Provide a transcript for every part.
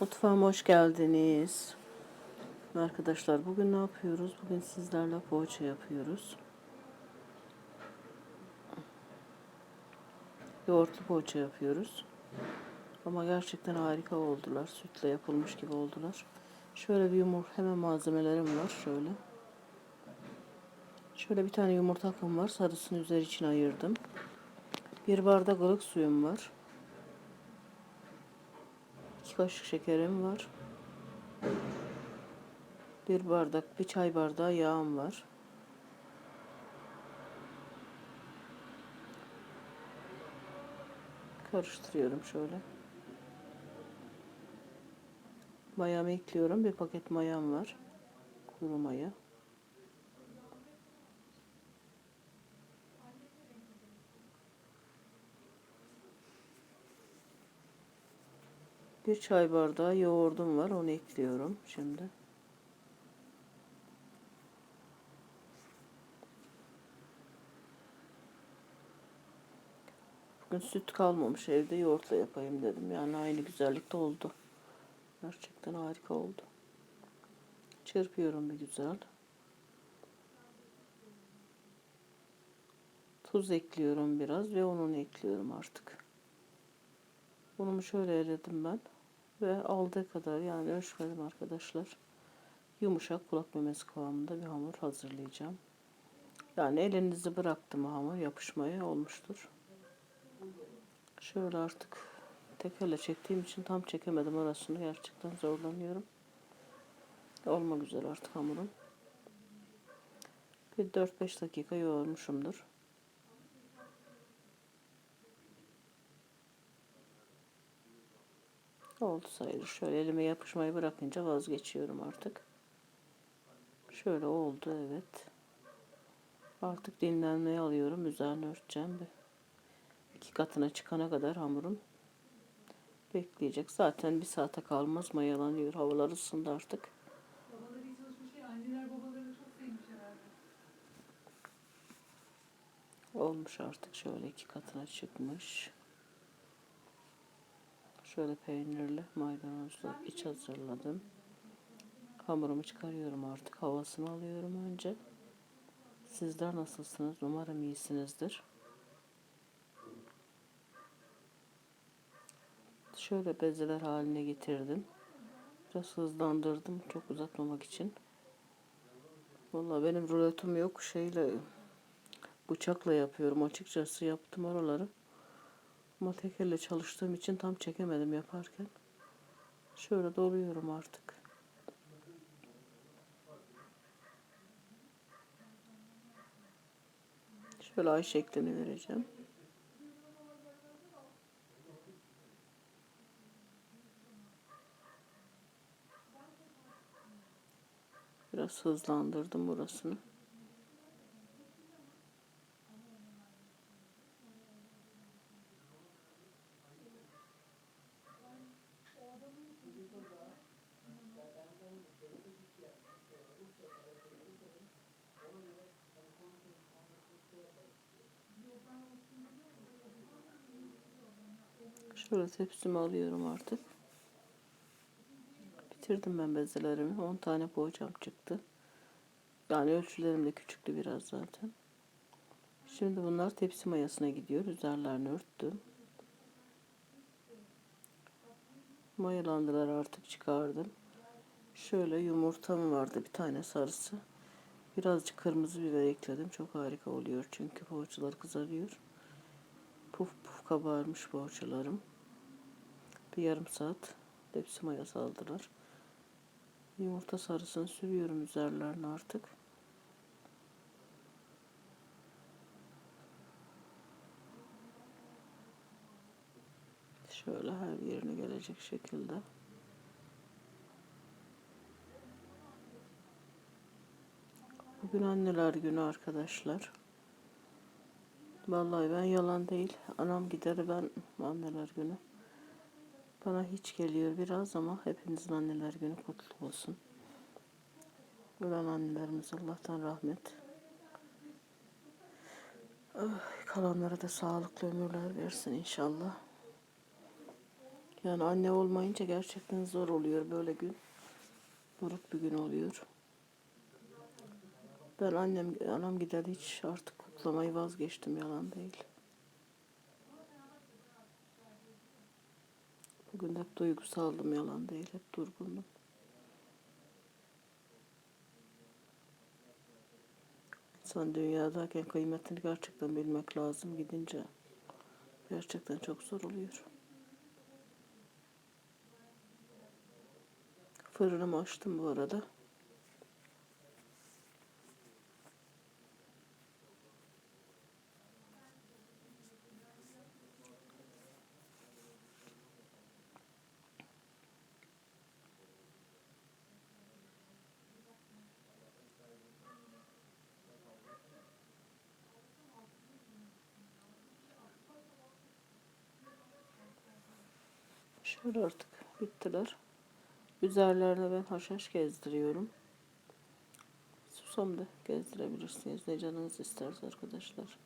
Mutfağıma hoş geldiniz. Arkadaşlar bugün ne yapıyoruz? Bugün sizlerle poğaça yapıyoruz. Yoğurtlu poğaça yapıyoruz. Ama gerçekten harika oldular. Sütle yapılmış gibi oldular. Şöyle bir yumurta hemen malzemelerim var. Şöyle. Şöyle bir tane yumurta akım var. Sarısını üzeri için ayırdım. Bir bardak ılık suyum var. 2 kaşık şekerim var. Bir bardak, bir çay bardağı yağım var. Karıştırıyorum şöyle. Mayamı ekliyorum. Bir paket mayam var. Kuru maya. Bir çay bardağı yoğurdum var. Onu ekliyorum şimdi. Bugün süt kalmamış evde yoğurtla yapayım dedim. Yani aynı güzellikte oldu. Gerçekten harika oldu. Çırpıyorum bir güzel. Tuz ekliyorum biraz ve ununu ekliyorum artık. Unumu şöyle eledim ben. Ve aldığı kadar yani ölçmedim arkadaşlar. Yumuşak kulak memesi kıvamında bir hamur hazırlayacağım. Yani elinizi bıraktım hamur yapışmaya olmuştur. Şöyle artık tekerle çektiğim için tam çekemedim arasını. Gerçekten zorlanıyorum. Olmak güzel artık hamurum. Bir 4-5 dakika yoğurmuşumdur. Oldu sayılır. Şöyle elime yapışmayı bırakınca vazgeçiyorum artık. Şöyle oldu evet. Artık dinlenmeye alıyorum. Üzerine örteceğim. Bir iki katına çıkana kadar hamurum bekleyecek. Zaten bir saate kalmaz mayalanıyor. Havalar ısındı artık. Babaları iyi çalışmış ya. Anneler babalarını çok sevmiş herhalde. Olmuş artık. Şöyle iki katına çıkmış. Şöyle peynirli maydanozlu iç hazırladım. Hamurumu çıkarıyorum artık. Havasını alıyorum önce. Sizler nasılsınız? Umarım iyisinizdir. Şöyle bezeler haline getirdim. Biraz hızlandırdım çok uzatmamak için. Vallahi benim ruletum yok. Şeyle bıçakla yapıyorum. Açıkçası yaptım oraları. Ama tek elle çalıştığım için tam çekemedim yaparken. Şöyle doluyorum artık. Şöyle ay şeklini vereceğim. Biraz hızlandırdım burasını. Şöyle tepsimi alıyorum artık. Bitirdim ben bezelerimi. 10 tane poğaçam çıktı. Yani ölçülerim de küçüktü biraz zaten. Şimdi bunlar tepsi mayasına gidiyor. Üzerlerini örttüm. Mayalandılar artık çıkardım. Şöyle yumurtam vardı bir tane sarısı. Birazcık kırmızı biber ekledim. Çok harika oluyor çünkü poğaçalar kızarıyor. Puf puf kabarmış poğaçalarım. Bir yarım saat tepsi mayası aldılar. Yumurta sarısını sürüyorum üzerlerine artık. Şöyle her yerine gelecek şekilde. Bugün anneler günü arkadaşlar. Vallahi ben yalan değil. Anam gider ben anneler günü. Bana hiç geliyor biraz ama hepinizin anneler günü kutlu olsun. Ölen annelerimiz Allah'tan rahmet. Kalanlara da sağlıklı ömürler versin inşallah. Yani anne olmayınca gerçekten zor oluyor böyle gün. Buruk bir gün oluyor. Ben annem anam gider hiç artık kutlamayı vazgeçtim yalan değil. Bugün hep duygusaldım yalan değil. Hep durgundum. İnsan dünyadayken kıymetini gerçekten bilmek lazım. Gidince gerçekten çok zor oluyor. Fırınımı açtım bu arada. Şöyle artık bittiler. Üzerlerine ben haşhaş gezdiriyorum. Susam da gezdirebilirsiniz. Ne canınız isterse arkadaşlar.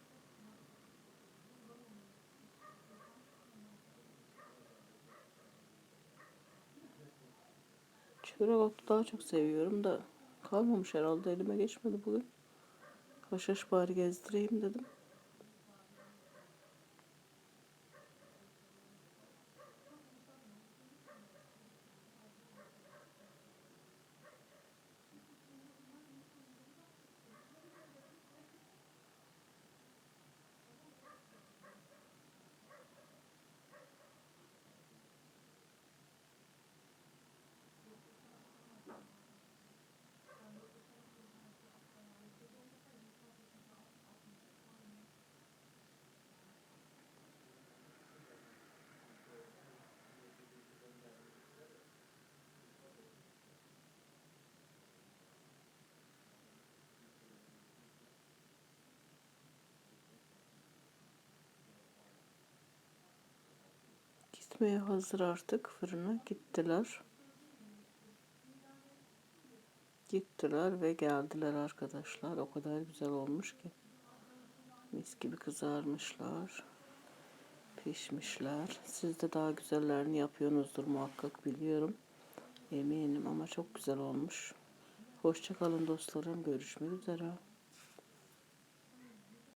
Çörek otu daha çok seviyorum da kalmamış herhalde elime geçmedi bugün. Haşhaş bari gezdireyim dedim. Gitmeye hazır artık fırına gittiler. Gittiler ve geldiler arkadaşlar. O kadar güzel olmuş ki. Mis gibi kızarmışlar. Pişmişler. Siz de daha güzellerini yapıyorsunuzdur muhakkak biliyorum. Eminim ama çok güzel olmuş. Hoşçakalın dostlarım. Görüşmek üzere.